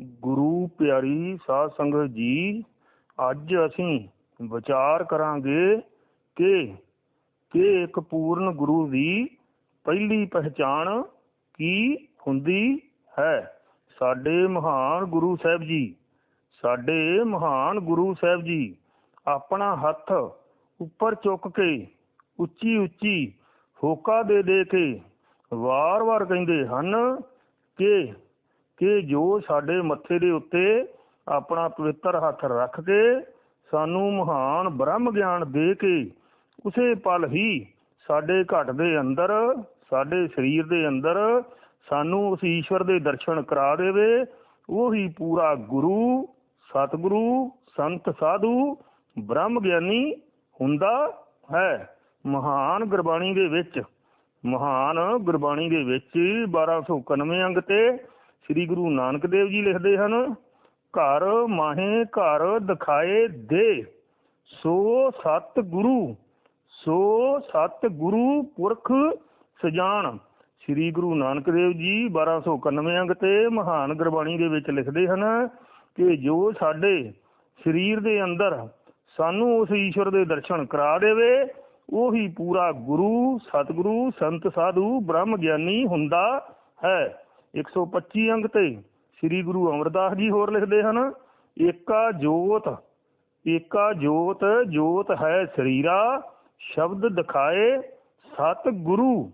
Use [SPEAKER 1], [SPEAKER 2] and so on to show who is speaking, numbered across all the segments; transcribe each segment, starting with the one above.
[SPEAKER 1] ਗੁਰੂ ਪਿਆਰੀ ਸਾਧ ਸੰਗਤ ਜੀ, ਅੱਜ ਅਸੀਂ ਵਿਚਾਰ ਕਰਾਂਗੇ ਕਿ ਕਿ ਇੱਕ ਪੂਰਨ ਗੁਰੂ ਦੀ ਪਹਿਲੀ ਪਹਿਚਾਣ ਕੀ ਹੁੰਦੀ ਹੈ? ਸਾਡੇ ਮਹਾਨ ਗੁਰੂ ਸਾਹਿਬ ਜੀ, ਸਾਡੇ ਮਹਾਨ ਗੁਰੂ ਸਾਹਿਬ ਜੀ, ਆਪਣਾ ਹੱਥ ਉੱਪਰ ਚੁੱਕ ਕੇ ਉੱਚੀ ਉੱਚੀ ਹੋਕਾ ਦੇ ਦੇ ਕੇ ਵਾਰ-ਵਾਰ ਕਹਿੰਦੇ ਹਨ ਕਿ ਕਿ ਜੋ ਸਾਡੇ ਮੱਥੇ ਦੇ ਉੱਤੇ ਆਪਣਾ ਪਵਿੱਤਰ ਹੱਥ ਰੱਖ ਕੇ ਸਾਨੂੰ ਮਹਾਨ ਬ੍ਰਹਮ ਗਿਆਨ ਦੇ ਕੇ ਉਸੇ ਪਲ ਹੀ ਸਾਡੇ ਘਟ ਦੇ ਅੰਦਰ, ਸਾਡੇ ਸਰੀਰ ਦੇ ਅੰਦਰ ਸਾਨੂੰ ਉਸ ਈਸ਼ਵਰ ਦੇ ਦਰਸ਼ਨ ਕਰਾ ਦੇਵੇ। ਉਹੀ ਪੂਰਾ ਗੁਰੂ, ਸਤਿਗੁਰੂ, ਸੰਤ, ਸਾਧੂ, ਬ੍ਰਹਮ ਗਿਆਨੀ ਹੁੰਦਾ ਹੈ। ਮਹਾਨ ਗੁਰਬਾਣੀ ਦੇ ਵਿੱਚ, ਮਹਾਨ ਗੁਰਬਾਣੀ ਦੇ ਵਿੱਚ 1291 ਅੰਗ ਤੇ ਸ੍ਰੀ ਗੁਰੂ ਨਾਨਕ ਦੇਵ ਜੀ ਲਿਖਦੇ ਹਨ, ਘਰ ਮਾਹੇ ਘਰ ਦਿਖਾਏ ਦੇ, ਸੋ ਸਤ ਗੁਰੂ ਸੋ ਸਤ ਗੁਰੂ ਪੁਰਖ ਸਜਾਨ। ਸ੍ਰੀ ਗੁਰੂ ਨਾਨਕ ਦੇਵ ਜੀ 1291 ਅੰਗ ਤੇ ਮਹਾਨ ਗੁਰਬਾਣੀ ਦੇ ਵਿੱਚ ਲਿਖਦੇ ਹਨ ਕਿ ਜੋ ਸਾਡੇ ਸਰੀਰ ਦੇ ਅੰਦਰ ਸਾਨੂੰ ਉਸ ਈਸ਼ਵਰ ਦੇ ਦਰਸ਼ਨ ਕਰਾ ਦੇਵੇ, ਉਹੀ ਪੂਰਾ ਗੁਰੂ, ਸਤਿਗੁਰੂ, ਸੰਤ, ਸਾਧੂ, ਬ੍ਰਹਮ ਗਿਆਨੀ ਹੁੰਦਾ ਹੈ। 125 ਅੰਗ ਤੇ ਸ੍ਰੀ ਗੁਰੂ ਅਮਰਦਾਸ ਜੀ ਹੋਰ ਲਿਖਦੇ ਹਨ, ਏਕਾ ਜੋਤ ਏਕਾ ਜੋਤ ਜੋਤ ਹੈ ਸਰੀਰਾ, ਸ਼ਬਦ ਦਿਖਾਏ ਸਤ ਗੁਰੂ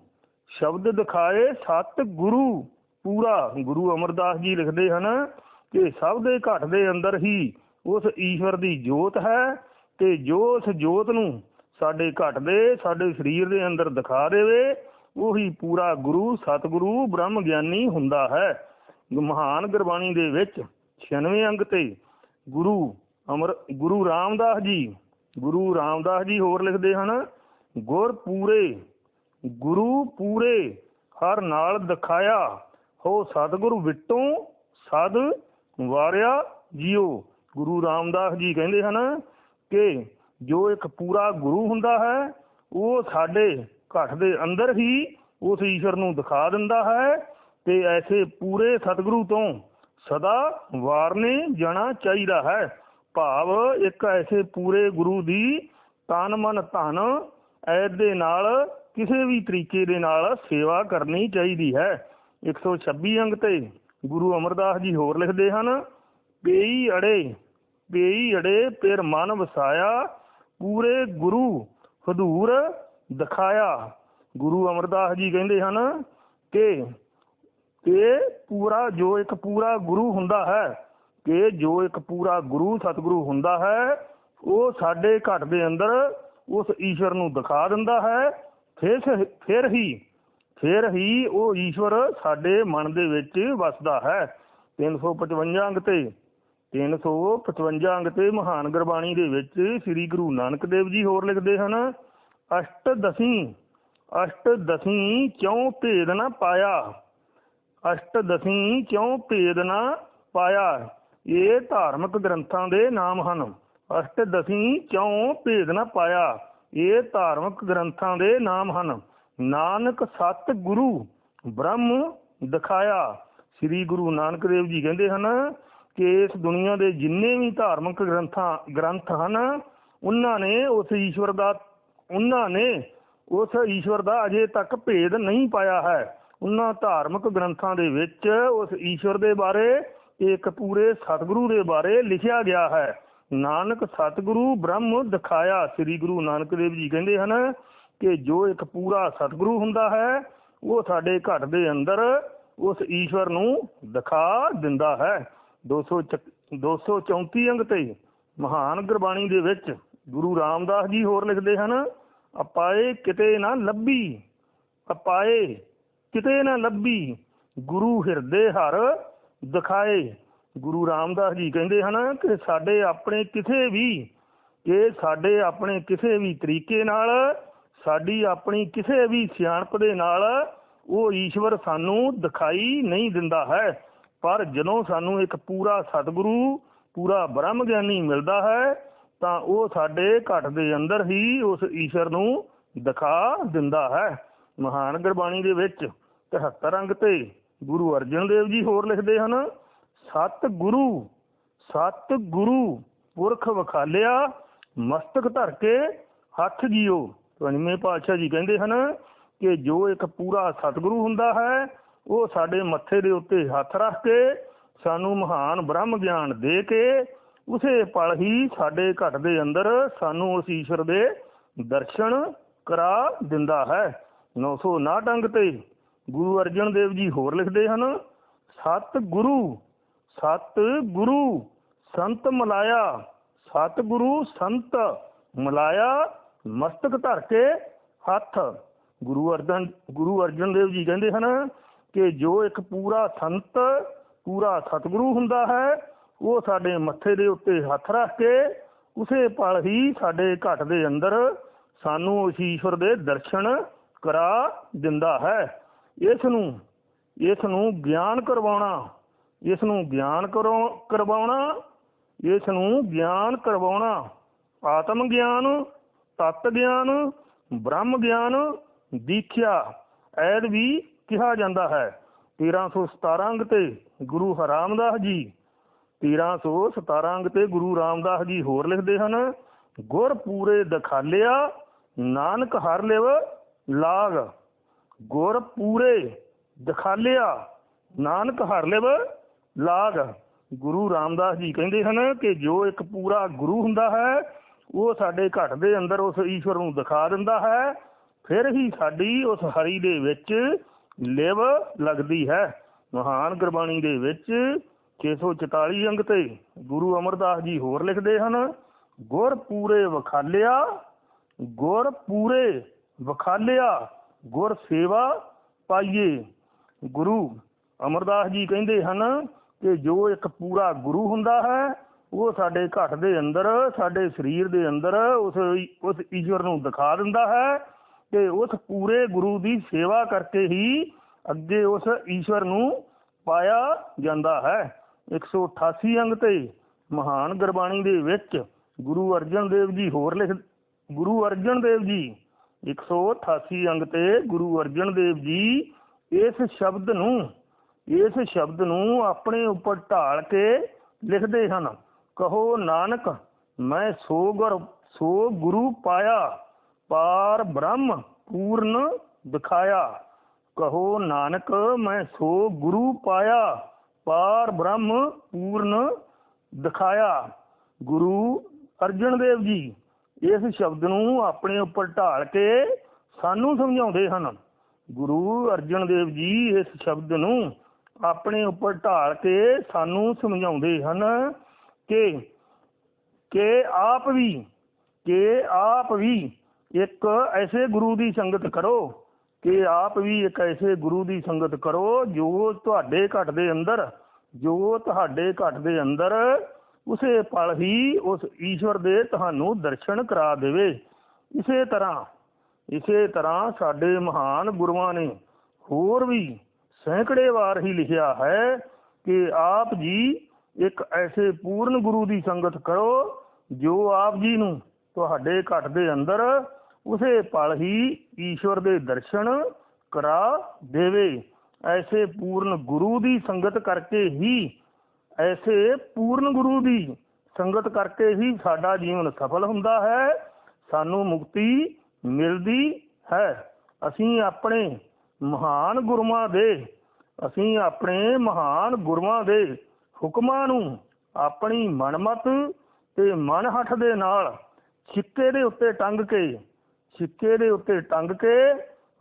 [SPEAKER 1] ਸ਼ਬਦ ਦਿਖਾਏ ਸਤ ਗੁਰੂ ਪੂਰਾ ਗੁਰੂ ਅਮਰਦਾਸ ਜੀ ਲਿਖਦੇ ਹਨ ਕਿ ਸਭ ਦੇ ਘਟ ਦੇ ਅੰਦਰ ਹੀ ਉਸ ਈਸ਼ਵਰ ਦੀ ਜੋਤ ਹੈ, ਤੇ ਜੋ ਉਸ ਜੋਤ ਨੂੰ ਸਾਡੇ ਘਟ ਦੇ, ਸਾਡੇ ਸਰੀਰ ਦੇ ਅੰਦਰ ਦਿਖਾ ਦੇਵੇ ਉਹੀ ਪੂਰਾ ਗੁਰੂ, ਸਤਿਗੁਰੂ, ਬ੍ਰਹਮ ਗਿਆਨੀ ਹੁੰਦਾ ਹੈ। ਮਹਾਨ ਗੁਰਬਾਣੀ ਦੇ ਵਿੱਚ 96 ਅੰਗ ਤੇ ਗੁਰੂ ਅਮਰ, ਗੁਰੂ ਰਾਮਦਾਸ ਜੀ, ਗੁਰੂ ਰਾਮਦਾਸ ਜੀ ਹੋਰ ਲਿਖਦੇ ਹਨ, ਗੁਰ ਪੂਰੇ, ਗੁਰੂ ਪੂਰੇ, ਹਰ ਨਾਲ ਦਿਖਾਇਆ, ਹੋ ਸਤਿਗੁਰੂ ਵਿਟੋਂ ਸਦ ਵਾਰਿਆ ਜੀਓ। ਗੁਰੂ ਰਾਮਦਾਸ ਜੀ ਕਹਿੰਦੇ ਹਨ ਕਿ ਜੋ ਇੱਕ ਪੂਰਾ ਗੁਰੂ ਹੁੰਦਾ ਹੈ, ਉਹ ਸਾਡੇ ਘਟ ਦੇ ਅੰਦਰ ਹੀ ਉਸ ਈਸ਼ਵਰ ਨੂੰ ਦਿਖਾ ਦਿੰਦਾ ਹੈ ਤੇ ਐਸੇ ਪੂਰੇ ਸਤਿਗੁਰੂ ਤੋਂ ਸਦਾ ਵਾਰਨੇ ਜਾਣਾ ਚਾਹੀਦਾ ਹੈ। ਭਾਵ ਇੱਕ ਐਸੇ ਪੂਰੇ ਗੁਰੂ ਦੀ ਤਨ ਮਨ ਧਨ ਐਦ ਦੇ ਨਾਲ ਕਿਸੇ ਵੀ ਤਰੀਕੇ ਦੇ ਨਾਲ ਸੇਵਾ ਕਰਨੀ ਚਾਹੀਦੀ ਹੈ। 126 ਅੰਗ ਤੇ ਗੁਰੂ ਅਮਰਦਾਸ ਜੀ ਹੋਰ ਲਿਖਦੇ ਹਨ ਪੇਈ ਅੜੇ ਪੇਈ ਅੜੇ ਪਿਰ ਮਨ ਵਸਾਇਆ, ਪੂਰੇ ਗੁਰੂ, ਹਦੂਰ ਦਿਖਾਇਆ। ਗੁਰੂ ਅਮਰਦਾਸ ਜੀ ਕਹਿੰਦੇ ਹਨ ਕਿ ਕਿ ਪੂਰਾ ਜੋ ਇੱਕ ਪੂਰਾ ਗੁਰੂ ਹੁੰਦਾ ਹੈ, ਕਿ ਜੋ ਇੱਕ ਪੂਰਾ ਗੁਰੂ ਸਤਿਗੁਰੂ ਹੁੰਦਾ ਹੈ, ਉਹ ਸਾਡੇ ਘਟ ਦੇ ਅੰਦਰ ਉਸ ਈਸ਼ਵਰ ਨੂੰ ਦਿਖਾ ਦਿੰਦਾ ਹੈ। ਫਿਰ ਫਿਰ ਹੀ ਫਿਰ ਹੀ ਉਹ ਈਸ਼ਵਰ ਸਾਡੇ ਮਨ ਦੇ ਵਿੱਚ ਵਸਦਾ ਹੈ। 355 ਅੰਗ ਤੇ 355 ਅੰਗ ਤੇ ਮਹਾਨ ਗੁਰਬਾਣੀ ਦੇ ਵਿੱਚ ਸ੍ਰੀ ਗੁਰੂ ਨਾਨਕ ਦੇਵ ਜੀ ਹੋਰ ਲਿਖਦੇ ਹਨ ਅਸ਼ਟ ਦਸੀ ਅਸ਼ਟ ਦਸੀ ਕਿਉ ਭੇਦ ਨਾ ਪਾਇਆ? ਅਸ਼ਟ ਦਸੀ ਕਿਉ ਭੇਦ ਨਾ ਪਾਇਆ? ਇਹ ਧਾਰਮਿਕ ਗ੍ਰੰਥਾਂ ਦੇ ਨਾਮ ਹਨ। ਅਸ਼ਟ ਦਸੀ ਕਿਉ ਭੇਦ ਨਾ ਪਾਇਆ? ਇਹ ਧਾਰਮਿਕ ਗ੍ਰੰਥਾਂ ਦੇ ਨਾਮ ਹਨ। ਨਾਨਕ ਸਤ ਗੁਰੂ ਬ੍ਰਹਮ ਦਿਖਾਇਆ। ਸ੍ਰੀ ਗੁਰੂ ਨਾਨਕ ਦੇਵ ਜੀ ਕਹਿੰਦੇ ਹਨ ਕਿ ਇਸ ਦੁਨੀਆ ਦੇ ਜਿੰਨੇ ਵੀ ਧਾਰਮਿਕ ਗ੍ਰੰਥਾਂ, ਗ੍ਰੰਥ ਹਨ, ਉਹਨਾਂ ਨੇ ਉਸ ਈਸ਼ਵਰ ਦਾ ਉਹਨਾਂ ਨੇ ਉਸ ਈਸ਼ਵਰ ਦਾ ਅਜੇ ਤੱਕ ਭੇਦ ਨਹੀਂ ਪਾਇਆ ਹੈ। ਉਹਨਾਂ ਧਾਰਮਿਕ ਗ੍ਰੰਥਾਂ ਦੇ ਵਿੱਚ ਉਸ ਈਸ਼ਵਰ ਦੇ ਬਾਰੇ, ਇੱਕ ਪੂਰੇ ਸਤਿਗੁਰੂ ਦੇ ਬਾਰੇ ਲਿਖਿਆ ਗਿਆ ਹੈ। ਨਾਨਕ ਸਤਿਗੁਰੂ ਬ੍ਰਹਮ ਦਿਖਾਇਆ। ਸ੍ਰੀ ਗੁਰੂ ਨਾਨਕ ਦੇਵ ਜੀ ਕਹਿੰਦੇ ਹਨ ਕਿ ਜੋ ਇੱਕ ਪੂਰਾ ਸਤਿਗੁਰੂ ਹੁੰਦਾ ਹੈ, ਉਹ ਸਾਡੇ ਘਰ ਦੇ ਅੰਦਰ ਉਸ ਈਸ਼ਵਰ ਨੂੰ ਦਿਖਾ ਦਿੰਦਾ ਹੈ। 200 234 ਅੰਗ ਤੇ ਮਹਾਨ ਗੁਰਬਾਣੀ ਦੇ ਵਿੱਚ ਗੁਰੂ ਰਾਮਦਾਸ ਜੀ ਹੋਰ ਲਿਖਦੇ ਹਨ ਅਪਾਏ ਕਿਤੇ ਨਾ ਲੱਭੀ, ਅਪਾਏ ਕਿਤੇ ਨਾ ਲੱਭੀ, ਗੁਰੂ ਹਿਰਦੇ ਹਰ ਦਿਖਾਏ। ਗੁਰੂ ਰਾਮਦਾਸ ਜੀ ਕਹਿੰਦੇ ਹਨ ਕਿ ਸਾਡੇ ਆਪਣੇ ਕਿਸੇ ਵੀ ਕਿ ਸਾਡੇ ਆਪਣੇ ਕਿਸੇ ਵੀ ਤਰੀਕੇ ਨਾਲ, ਸਾਡੀ ਆਪਣੀ ਕਿਸੇ ਵੀ ਸਿਆਣਪ ਦੇ ਨਾਲ, ਉਹ ਈਸ਼ਵਰ ਸਾਨੂੰ ਦਿਖਾਈ ਨਹੀਂ ਦਿੰਦਾ ਹੈ। ਪਰ ਜਦੋਂ ਸਾਨੂੰ ਇੱਕ ਪੂਰਾ ਸਤਿਗੁਰੂ, ਪੂਰਾ ਬ੍ਰਹਮ ਗਿਆਨੀ ਮਿਲਦਾ ਹੈ ਤਾਂ ਉਹ ਸਾਡੇ ਘਟ ਦੇ ਅੰਦਰ ਹੀ ਉਸ ਈਸ਼ਰ ਨੂੰ ਦਿਖਾ ਦਿੰਦਾ ਹੈ। ਮਹਾਨ ਗੁਰਬਾਣੀ ਦੇ ਵਿੱਚ 73 ਅੰਗ ਤੇ ਗੁਰੂ ਅਰਜਨ ਦੇਵ ਜੀ ਹੋਰ ਲਿਖਦੇ ਹਨ ਸਤ ਗੁਰੂ ਸਤ ਗੁਰੂ ਪੁਰਖ ਵਖਾਲਿਆ, ਮਸਤਕ ਧਰ ਕੇ ਹੱਥ ਜੀਓ। ਪੰਜਵੇਂ ਪਾਤਸ਼ਾਹ ਜੀ ਕਹਿੰਦੇ ਹਨ ਕਿ ਜੋ ਇੱਕ ਪੂਰਾ ਸਤਿਗੁਰੂ ਹੁੰਦਾ ਹੈ, ਉਹ ਸਾਡੇ ਮੱਥੇ ਦੇ ਉੱਤੇ ਹੱਥ ਰੱਖ ਕੇ ਸਾਨੂੰ ਮਹਾਨ ਬ੍ਰਹਮ ਗਿਆਨ ਦੇ ਕੇ ਉਸੇ ਪਲ ਹੀ ਸਾਡੇ ਘਟ ਦੇ ਅੰਦਰ ਸਾਨੂੰ ਉਸ ਈਸ਼ਵਰ ਦੇ ਦਰਸ਼ਨ ਕਰਾ ਦਿੰਦਾ ਹੈ। 959 ਅੰਗ ਤੇ ਗੁਰੂ ਅਰਜਨ ਦੇਵ ਜੀ ਹੋਰ ਲਿਖਦੇ ਹਨ ਸਤ ਗੁਰੂ ਸਤ ਗੁਰੂ ਸੰਤ ਮਲਾਇਆ ਸਤ ਗੁਰੂ ਸੰਤ ਮਲਾਇਆ, ਮਸਤਕ ਧਰ ਕੇ ਹੱਥ। ਗੁਰੂ ਅਰਜਨ ਗੁਰੂ ਅਰਜਨ ਦੇਵ ਜੀ ਕਹਿੰਦੇ ਹਨ ਕਿ ਜੋ ਇੱਕ ਪੂਰਾ ਸੰਤ, ਪੂਰਾ ਸਤਿਗੁਰੂ ਹੁੰਦਾ ਹੈ ਉਹ ਸਾਡੇ ਮੱਥੇ ਦੇ ਉੱਤੇ ਹੱਥ ਰੱਖ ਕੇ ਉਸੇ ਪਲ ਹੀ ਸਾਡੇ ਘਟ ਦੇ ਅੰਦਰ ਸਾਨੂੰ ਉਸ ਈਸ਼ਵਰ ਦੇ ਦਰਸ਼ਨ ਕਰਾ ਦਿੰਦਾ ਹੈ। ਇਸ ਨੂੰ ਇਸ ਨੂੰ ਗਿਆਨ ਕਰਵਾਉਣਾ ਇਸ ਨੂੰ ਗਿਆਨ ਕਰਵਾਉਣਾ ਇਸ ਨੂੰ ਗਿਆਨ ਕਰਵਾਉਣਾ। ਆਤਮ ਗਿਆਨ, ਤਤ ਗਿਆਨ, ਬ੍ਰਹਮ ਗਿਆਨ, ਦੀਖਿਆ, ਐਦ ਵੀ ਕਿਹਾ ਜਾਂਦਾ ਹੈ। 1317 ਅੰਗ ਤੇ ਗੁਰੂ ਹਰਾਮਦਾਸ ਜੀ 1317 ਅੰਗ ਤੇ ਗੁਰੂ ਰਾਮਦਾਸ ਜੀ ਹੋਰ ਲਿਖਦੇ ਹਨ, ਗੁਰ ਪੂਰੇ ਦਖਾਲਿਆ, ਨਾਨਕ ਹਰ ਲਿਵ ਲਾਗ। ਗੁਰ ਪੂਰੇ ਦਖਾਲਿਆ, ਨਾਨਕ ਹਰ ਲਿਵ ਲਾਗ। ਗੁਰੂ ਰਾਮਦਾਸ ਜੀ ਕਹਿੰਦੇ ਹਨ ਕਿ ਜੋ ਇੱਕ ਪੂਰਾ ਗੁਰੂ ਹੁੰਦਾ ਹੈ, ਉਹ ਸਾਡੇ ਘਟ ਦੇ ਅੰਦਰ ਉਸ ਈਸ਼ਵਰ ਨੂੰ ਦਿਖਾ ਦਿੰਦਾ ਹੈ, ਫਿਰ ਹੀ ਸਾਡੀ ਉਸ ਹਰੀ ਦੇ ਵਿੱਚ ਲਿਵ ਲੱਗਦੀ ਹੈ। ਮਹਾਨ ਗੁਰਬਾਣੀ ਦੇ ਵਿੱਚ 644 ਅੰਗ ਤੇ ਗੁਰੂ ਅਮਰਦਾਸ ਜੀ ਹੋਰ ਲਿਖਦੇ ਹਨ, ਗੁਰ ਪੂਰੇ ਵਖਾਲਿਆ, ਗੁਰ ਪੂਰੇ ਵਖਾਲਿਆ, ਗੁਰ ਸੇਵਾ ਪਾਈਏ। ਗੁਰੂ ਅਮਰਦਾਸ ਜੀ ਕਹਿੰਦੇ ਹਨ ਕਿ ਜੋ ਇੱਕ ਪੂਰਾ ਗੁਰੂ ਹੁੰਦਾ ਹੈ, ਉਹ ਸਾਡੇ ਘਟ ਦੇ ਅੰਦਰ, ਸਾਡੇ ਸਰੀਰ ਦੇ ਅੰਦਰ ਉਸ ਉਸ ਈਸ਼ਵਰ ਨੂੰ ਦਿਖਾ ਦਿੰਦਾ ਹੈ ਤੇ ਉਸ ਪੂਰੇ ਗੁਰੂ ਦੀ ਸੇਵਾ ਕਰਕੇ ਹੀ ਅੱਗੇ ਉਸ ਈਸ਼ਵਰ ਨੂੰ ਪਾਇਆ ਜਾਂਦਾ ਹੈ। 188 ਅੰਗ ਤੇ ਮਹਾਨ ਗੁਰਬਾਣੀ ਦੇ ਵਿੱਚ ਗੁਰੂ ਅਰਜਨ ਦੇਵ ਜੀ ਹੋਰ ਲਿਖ, ਗੁਰੂ ਅਰਜਨ ਦੇਵ ਜੀ 188 ਅੰਗ ਤੇ ਗੁਰੂ ਅਰਜਨ ਦੇਵ ਜੀ ਇਸ ਸ਼ਬਦ ਨੂੰ, ਇਸ ਸ਼ਬਦ ਨੂੰ ਆਪਣੇ ਉੱਪਰ ਢਾਲ ਕੇ ਲਿਖਦੇ ਹਨ। ਕਹੋ, ਨਾਨਕ, ਮੈਂ ਸੋ ਗੁਰ, ਸੋ ਗੁਰੂ ਪਾਇਆ, ਪਾਰ ਬ੍ਰਹਮ ਪੂਰਨ ਦਿਖਾਇਆ। ਕਹੋ, ਨਾਨਕ, ਮੈਂ ਸੋ ਗੁਰੂ ਪਾਇਆ। ਪਾਰ ਬ੍ਰਹਮ ਪੂਰਨ ਦਿਖਾਇਆ। ਗੁਰੂ ਅਰਜਨ ਦੇਵ ਜੀ ਇਸ ਸ਼ਬਦ ਨੂੰ ਆਪਣੇ ਉੱਪਰ ਢਾਲ ਕੇ ਸਾਨੂੰ ਸਮਝਾਉਂਦੇ ਹਨ। ਗੁਰੂ ਅਰਜਨ ਦੇਵ ਜੀ ਇਸ ਸ਼ਬਦ ਨੂੰ ਆਪਣੇ ਉੱਪਰ ਢਾਲ ਕੇ ਸਾਨੂੰ ਸਮਝਾਉਂਦੇ ਹਨ ਕਿ ਕਿ ਆਪ ਵੀ, ਕਿ ਆਪ ਵੀ ਇੱਕ ਐਸੇ ਗੁਰੂ ਦੀ ਸੰਗਤ ਕਰੋ ਕਿ ਆਪ ਵੀ ਇੱਕ ਐਸੇ ਗੁਰੂ ਦੀ ਸੰਗਤ ਕਰੋ ਜੋ ਤੁਹਾਡੇ ਘਟ ਦੇ ਅੰਦਰ, ਜੋ ਤੁਹਾਡੇ ਘਟ ਦੇ ਅੰਦਰ ਉਸੇ ਪਲ ਹੀ ਉਸ ਈਸ਼ਵਰ ਦੇ ਤੁਹਾਨੂੰ ਦਰਸ਼ਨ ਕਰਾ ਦੇਵੇ। ਇਸੇ ਤਰ੍ਹਾਂ ਇਸੇ ਤਰ੍ਹਾਂ ਸਾਡੇ ਮਹਾਨ ਗੁਰੂਆਂ ਨੇ ਹੋਰ ਵੀ ਸੈਂਕੜੇ ਵਾਰ ਹੀ ਲਿਖਿਆ ਹੈ ਕਿ ਆਪ ਜੀ ਇੱਕ ਐਸੇ ਪੂਰਨ ਗੁਰੂ ਦੀ ਸੰਗਤ ਕਰੋ ਜੋ ਆਪ ਜੀ ਨੂੰ ਤੁਹਾਡੇ ਘਟ ਦੇ ਅੰਦਰ ਉਸੇ ਪਲ ਹੀ ਈਸ਼ਵਰ ਦੇ ਦਰਸ਼ਨ ਕਰਾ ਦੇਵੇ। ਐਸੇ ਪੂਰਨ ਗੁਰੂ ਦੀ ਸੰਗਤ ਕਰਕੇ ਹੀ, ਐਸੇ ਪੂਰਨ ਗੁਰੂ ਦੀ ਸੰਗਤ ਕਰਕੇ ਹੀ ਸਾਡਾ ਜੀਵਨ ਸਫਲ ਹੁੰਦਾ ਹੈ, ਸਾਨੂੰ ਮੁਕਤੀ ਮਿਲਦੀ ਹੈ। ਅਸੀਂ ਆਪਣੇ ਮਹਾਨ ਗੁਰੂਆਂ ਦੇ, ਅਸੀਂ ਆਪਣੇ ਮਹਾਨ ਗੁਰੂਆਂ ਦੇ ਹੁਕਮਾਂ ਨੂੰ ਆਪਣੀ ਮਨਮਤ ਤੇ ਮਨਹਠ ਦੇ ਨਾਲ ਸਿੱਕੇ ਦੇ ਉੱਤੇ ਟੰਗ ਕੇ ਸਿੱਕੇ ਦੇ ਉੱਤੇ ਟੰਗ ਕੇ,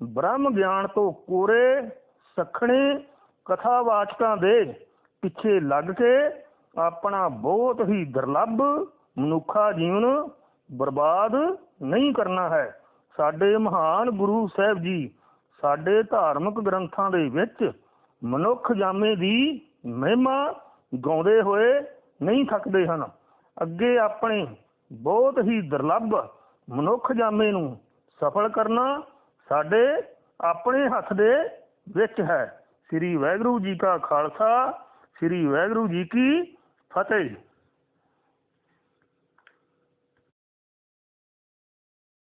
[SPEAKER 1] ਬ੍ਰਹਮ ਗਿਆਨ ਤੋਂ ਕੋਰੇ ਸਖਣੇ ਕਥਾਵਾਚਕਾਂ ਦੇ ਪਿੱਛੇ ਲੱਗ ਕੇ ਆਪਣਾ ਬਹੁਤ ਹੀ ਦੁਰਲੱਭ ਮਨੁੱਖਾ ਜੀਵਨ ਬਰਬਾਦ ਨਹੀਂ ਕਰਨਾ ਹੈ। ਸਾਡੇ ਮਹਾਨ ਗੁਰੂ ਸਾਹਿਬ ਜੀ ਸਾਡੇ ਧਾਰਮਿਕ ਗ੍ਰੰਥਾਂ ਦੇ ਵਿੱਚ ਮਨੁੱਖ ਜਾਮੇ ਦੀ ਮਹਿਮਾ ਗਾਉਂਦੇ ਹੋਏ ਨਹੀਂ ਥੱਕਦੇ ਹਨ। ਅੱਗੇ ਆਪਣੇ ਬਹੁਤ ਹੀ ਦੁਰਲੱਭ ਮਨੁੱਖ ਜਾਮੇ ਨੂੰ ਸਫਲ ਕਰਨਾ ਸਾਡੇ ਆਪਣੇ ਹੱਥ ਦੇ ਵਿੱਚ ਹੈ। ਸ੍ਰੀ ਵਾਹਿਗੁਰੂ ਜੀ ਕਾ ਖਾਲਸਾ, ਸ੍ਰੀ ਵਾਹਿਗੁਰੂ ਜੀ ਕੀ ਫਤਿਹ।